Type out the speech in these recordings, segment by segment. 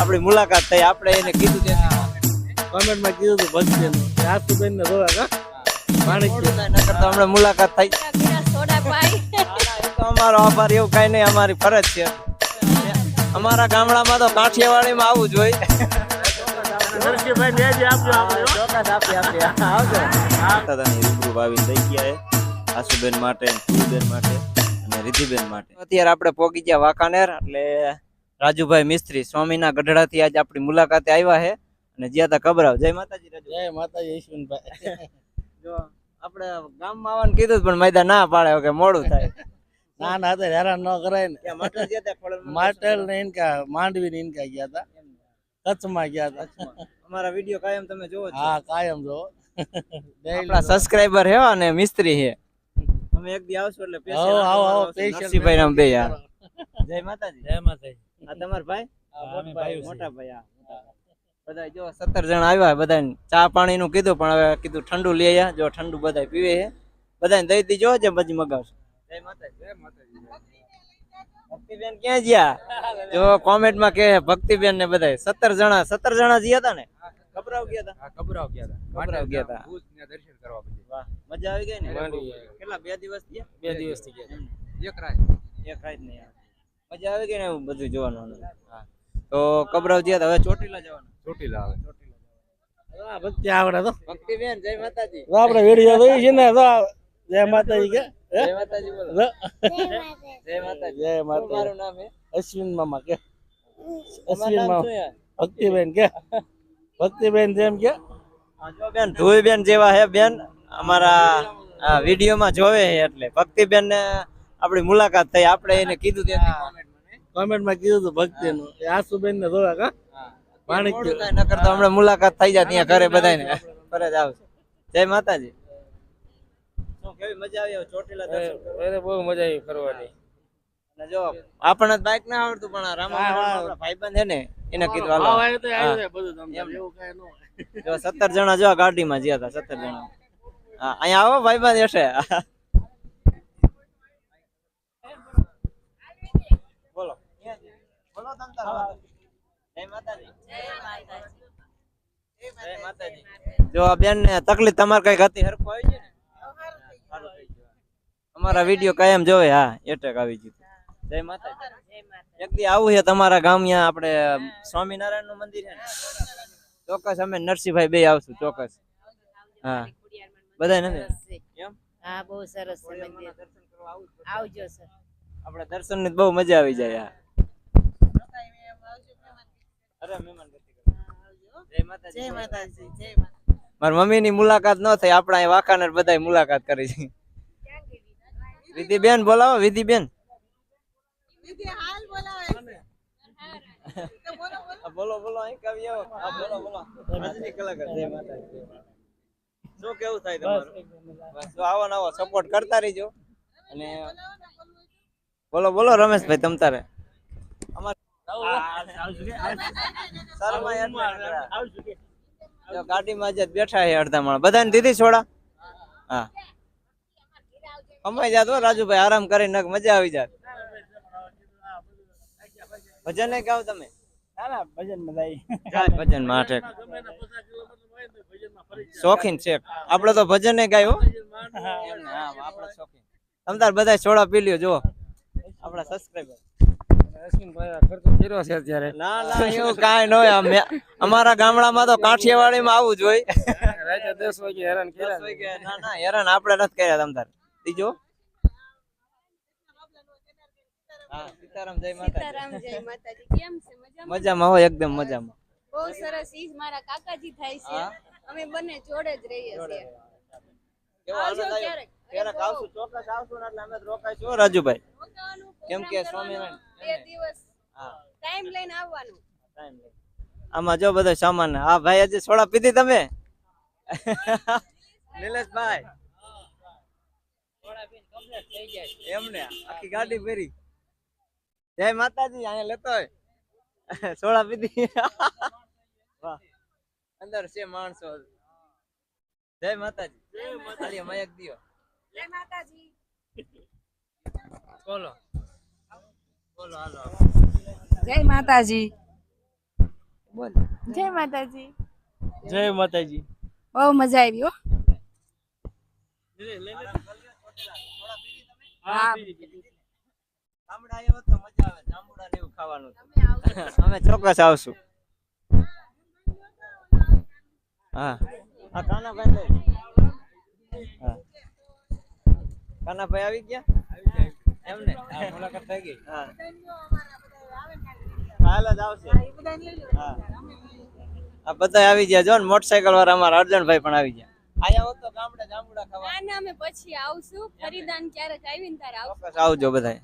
આપણી મુલાકાત થઈ. આપણે એને કીધું કે કોમેન્ટમાં કીધું હતું ભક્તિનું આશુબેન ને જોવા કા હમણાં મુલાકાત થઈ. અમારો આભાર એવું કઈ નહીં અમારી ફરજ છે. અમારા ગામડામાં તો કાઠિયાવાડીમાં આવું જોઈએ નરસિંહભાઈ ને જ આવજો. થઈ ગયા આસુબેન આશુબેન માટે ફૂલબેન માટે અને રિધિબેન માટે. અત્યારે આપણે પોગી ગયા વાંકાનેર એટલે રાજુભાઈ મિસ્ત્રી સ્વામીના ગઢડાથી આજે આપણી મુલાકાતે આવ્યા છે. અને જ્યાં તા કબરાવ. જય માતાજી રાજુ જય માતાજી ઈશ્વરભાઈ. જો આપણે ગામમાં આવવાનું કીધું પણ મેદા ના પાડે કે મોડું થાય. ના ના તો હેરાન ન કરાય ને. ગયા તા ખોડલમાં માટેલ ને ઇનકા માંડવી ને ઇનકા ગયા હતા કચ્છમાં ગયા હતા અમારા વીડિયો કાયમ તમે જોવો છો. હા કાયમ જો આપણા સબસ્ક્રાઇબર હે અને મિસ્ત્રી હે અમે એક દી આવશું એટલે આવો આવો આવો નરસિંહભાઈ નામ બે યાર. જય માતાજી. જય માતાજી. આ તમાર ભાઈ. મોટા ભાઈ બધા જો સત્તર જણા આવ્યા બધા ચા પાણી નું કીધું પણ હવે કીધું ઠંડુ લઈ આવ્યા જો ઠંડુ બધા પીવે છે. બધાને દઈ દીજો જે પછી મગાવશે. જય માતાજી જય માતાજી. ભક્તિબેન ક્યાં ગયા જો કોમેન્ટમાં કે ભક્તિબેન ને બધા સત્તર જણા સત્તર જણા ગયા હતા ને? ગભરાવ ગયા હતા? હા ગયા હતા. કબરાવ ગયા હતા. દર્શન કરવા વાહ મજા આવી ગઈ ને? કેટલા બે દિવસ ગયા? બે દિવસથી ગયા એક રાત. એક રાત નહીં મજા આવે કે ને બધું જોવાનું હા. તો કબરાવ ગયા હવે ચોટીલા જવાનું. ચોટીલા આવે. હા, ભક્તિ આવડે તો. ભક્તિબેન જય માતાજી. આપણે વીડિયો જોઈ છે ને તો જય માતાજી કે જય માતાજી બોલો. જય માતાજી. જય માતાજી. મારું નામ હે? અશ્વિન મામા કે. અશ્વિન મામા. ભક્તિબેન કે. ભક્તિબેન જેમ કે. હા, જો બેન જેવા હે બેન. અમારા આ વિડીયોમાં જોવે એટલે. ભક્તિબેન ને આપણી મુલાકાત થઈ. આપણે એને કીધું ત્યાંથી કોમેન્ટમાં કોમેન્ટમાં કીધું હતું ભક્તિનું. એ આશુબેન ને જોવા કા માણિક ન થાય હમણાં મુલાકાત થઈ જાય ત્યાં ઘરે બધાને ફરજ આવશે. જય માતાજી. શું કેવી મજા આવી ચોટીલા દર્શન બહુ મજા આવી ફરવાની. અને જો આપણને બાઇક ના આવડતું પણ રામા. ભાઈબંધ છે ને એને કીધું હાલો. હા, આવ્યું તો આવ્યું હા. છે બધું તમને એમ. એવું કાંઈ ન હોય. જો સત્તર જણા જો ગાડીમાં જ્યાં હતા સત્તર જણા. હા અહીંયા આવો ભાઈબંધ હશે બોલો બોલો તમ તાર વાત. જય માતાજી જય માતાજી જો આ બેન ને તકલીફ તમારે કંઈક હતી હરખો આવી છે. અમારા વીડિયો કાયમ જોવે હા એટેક આવી ગયું. જય માતાજી. એક દી આવું છે તમારા ગામ ત્યાં આપણે સ્વામિનારાયણનું મંદિર છે ને? ચોક્કસ અમે નરસિંહભાઈ બે આવશું ચોક્કસ. હા. બધા નથી? હા બહુ સરસ મંદિર. આવજો સર. આપણે દર્શનની બહુ મજા આવી જાય હા અરે મહેમાન ગતિ કરો. જય માતાજી જય માતાજી જય મારી મમ્મી ની મુલાકાત ન થઈ આપણે વાંકાનેર બધાય મુલાકાત કરી છે. વિધિબેન બોલાવો વિધિ બેન બોલો બોલો. અહીં કવિ આવો. બોલો બોલો. આજની કલાકાર જય માતાજી. શું કેવું થાય તમારું? બસ આવો આવો સપોર્ટ કરતા રહીજો. અને બોલો બોલો રમેશભાઈ તમ તારે સારામાં યાદ ના કરા. જો ગાડીમાં જ બેઠા છે અડધા માણસ. બધાને દીધી છોડા? હા. કમાઈ જાત હો રાજુભાઈ આરામ કરી નક મજા આવી જાય ભજન ને ગાવ તમે? ભજન ભજન માટે શોખીન છે. આપણે તો ભજન ને ગાયું આપડે શોખીન. તમ તાર બધા છોડા પી લ્યો જો આપણા સબસ્ક્રાઇબર ખર્ચો કર્યો છે અત્યારે. ના ના એવું કાંઈ ન હોય અમારા ગામડામાં તો કાઠિયાવાડીમાં આવું જ હોય. રાતે દસ વાગે હેરાન દસ ના. ના હેરાન આપણે નથી કર્યા તમ બીજો? સીતારામ જય માતાજી. જય માતાજી. કેમ છે? મજામાં? મજામાં હોય એકદમ મજામાં. બહુ સરસ ઈ મારા કાકાજી થાય છે. અમે બંને જોડે જ રહીએ છીએ. કેવો આનંદ આવ્યો ક્યારેક. ક્યારેક આવશું? ચોક્કસ આવશું એટલે અમે રોકાઈશું રાજુભાઈ. કેમ કે સ્વામિનારાયણ બે દિવસ ટાઈમ લઈને આવવાનું. Time આમાં જો બધો સામાન. હા ભાઈ આજે સોડા પીધી તમે? નિલેશભાઈ. એમને આખી ગાડી ફેરી જય માતાજી અહીંયા લેતો હોય. સોડા પીધી. અંદર છે માણસો. જય માતાજી. ખાલી મયક દિયો. જય માતાજી. બોલો. જય માતાજી. બોલ. જય માતાજી. જય માતાજી. બહુ મજા આવી હો. હા. તો મજા આવે જાંબુડા એવું ખાવાનું અમે ચોક્કસ આવશું. હા. હા કાનાભાઈ કાનાભાઈ આવી ગયા? એમને? મુલાકાત થઈ ગઈ. હા. કાલ જ આવશે. હા આ બધા આવી ગયા. જો ને મોટરસાયકલ વાળા અમારા અર્જણભાઈ પણ આવી ગયા. આયા હોત તો ગામડે જાંબુડા ખાવા. ના ના અમે પછી આવશું. ફરીદાન ક્યારેક આવીને ત્યારે આવશું. આવજો બધા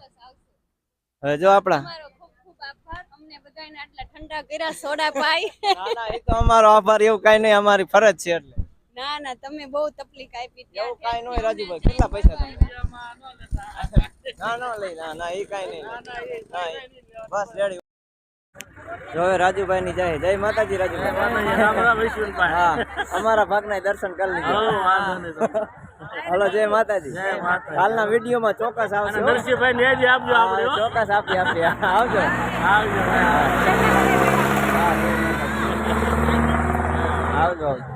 હવે જો આપણા. તમારો ખૂબ ખૂબ આભાર. અમને બધાને આટલા ઠંડા કર્યા સોડા પાઈ. ના ના એ તો અમારો આભાર એવું કઈ નહીં અમારી ફરજ છે એટલે. ના ના તમે બહુ તકલીફ આપી એવું કાઈ ન હોય રાજુભાઈ કેટલા પૈસા તમે ના ના લઈ ના ના એ કાઈ નહીં ના, બસ રેડી. હવે રાજુભાઈ ની જય જય માતાજી રાજુભાઈ. રામ રામ ઈશ્વરભાઈ હા અમારા ભાગના દર્શન કરી લીધા. હલો જય માતાજી. હાલના માતાજી. વીડિયો માં ચોક્કસ આવશે નરસિંહભાઈ ને હજી આપજો આપણે ચોક્કસ આપી આપી. આવજો. આવજો આવજો.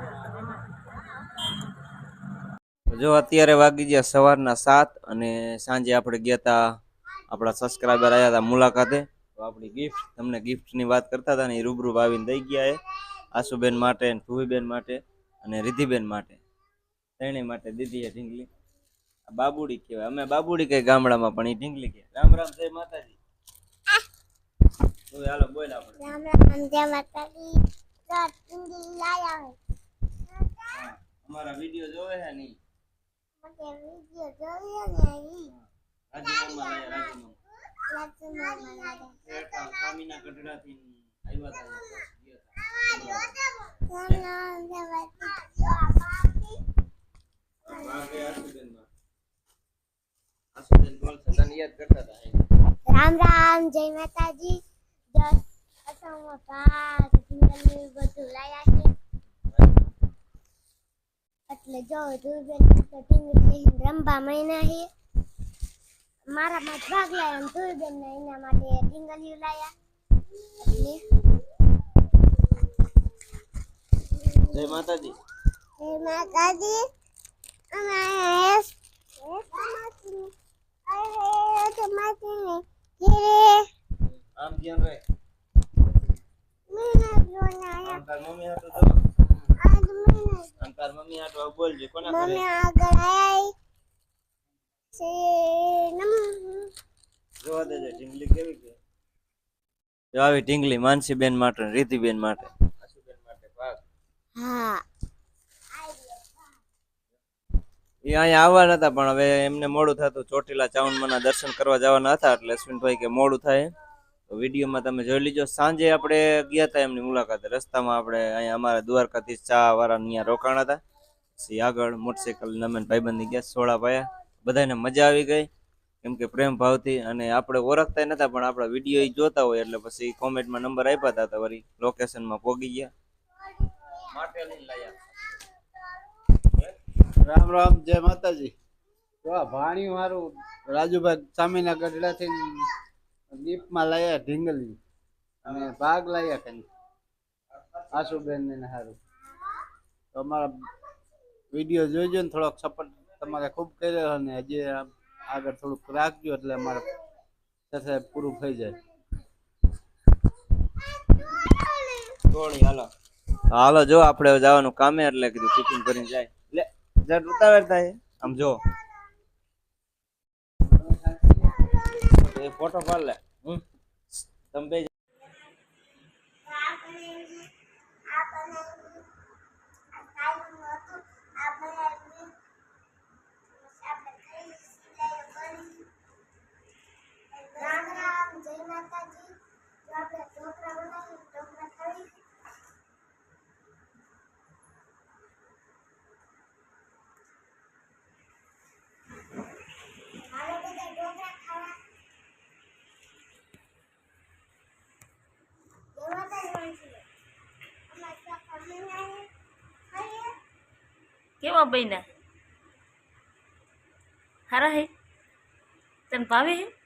જો અત્યારે વાગી ગયા સવારના સાત અને સાંજે આપણે ગયા હતા આપણા સબસ્ક્રાઈબર આવ્યા હતા મુલાકાતે. તો આપણી ગિફ્ટ તમને ગિફ્ટની વાત કરતા હતા ને એ રૂબરૂ આવીને દઈ ગયા એ આશુબેન માટે ભૂવીબેન માટે અને રિધિબેન માટે. તેણી માટે દીધી છે ઢીંગલી. આ બાબુડી કહેવાય. અમે બાબુડી કઈ ગામડામાં પણ એ ઢીંગલી કહે રામ રામ જય માતાજી. હાલો બોલ આપણે. રામ રામ જય માતાજી. તો ટીંડી લાયા હા, અમારા વીડિયો જોવે છે નહીં રામ રામ જય માતાજી. દસ અસમમાં ભાત ટીંગલી બધું લાયા છે. જો ધુરબેન તો ટીંગલી રંબા મહિના છે મારા માં ભાગ લાયા અને ને એના માટે ટીંગલી લાયા જય માતાજી જય માતાજી અમારે આમ ધ્યાન રાખ મીના જોનાયા આમ તાર મમ્મી હાટુ જો આજ મીના આમ તાર મમ્મી હાટુ આવું બોલજે કોના મમ્મી ઘરે આગળ આઈ છે નમ. જોવા દેજે ઢીંગલી કેવી કે જો આવી ઢીંગલી માનસીબેન માટે રીતિ બેન માટે. આશુબેન માટે ભાગ હા. એ અહીંયા આવવાના હતા પણ હવે એમને મોડું થતું. ચોટીલા ચાવણમાના દર્શન કરવા જવાના હતા એટલે અશ્વિનભાઈ કે મોડું થાય. તો વિડીયોમાં તમે જોઈ લીજો. સાંજે આપણે ગયા હતા એમની મુલાકાત. રસ્તામાં આપણે અહીંયા અમારા દ્વારકાથી ચા વાળા અહીંયા રોકાણા હતા. પછી આગળ મોટરસાઇકલ નમેન ભાઈબંધી ગયા સોળા પાયા બધાને મજા આવી ગઈ. કેમ કે પ્રેમ ભાવથી અને આપણે ઓળખતા નતા, પણ આપણા વીડિયો જોતા હોય એટલે પછી કોમેન્ટમાં નંબર આપ્યા હતા તો વળી લોકેશનમાં પોગી ગયા. રામ રામ, જય માતાજી. ભાણી મારું રાજુભાઈ સામીના ગઢડાથી દીપમાં લાયા ઢીંગલી. અને ભાગ લાયા કઈ. આશુબેન ને સારું તો અમારા વીડિયો જોઈજો ને થોડોક સપોર્ટ તમારે ખૂબ કર્યો અને હજી આમ આગળ થોડુંક રાખજો એટલે અમારે સાથે પૂરું થઈ જાય. હાલો. હાલો જો આપણે જવાનું કામે એટલે કીધું ટિફિન કરીને જાય. લે જટ ઉતાવળ થાય. આમ જો. એ ફોટો પાડ લે. હમ. તમે બે રામ રામ જય માતાજી જો આપણે ઢોકળા બનાવીએ ઢોકળા ખાવી હાલો બધા ઢોકળા ખાવા જય માતાજી વાંચી લો અમારા ચોખા બનાવીએ ખાઈએ કેવા બન્યા? હારા હે? તને ભાવે હે?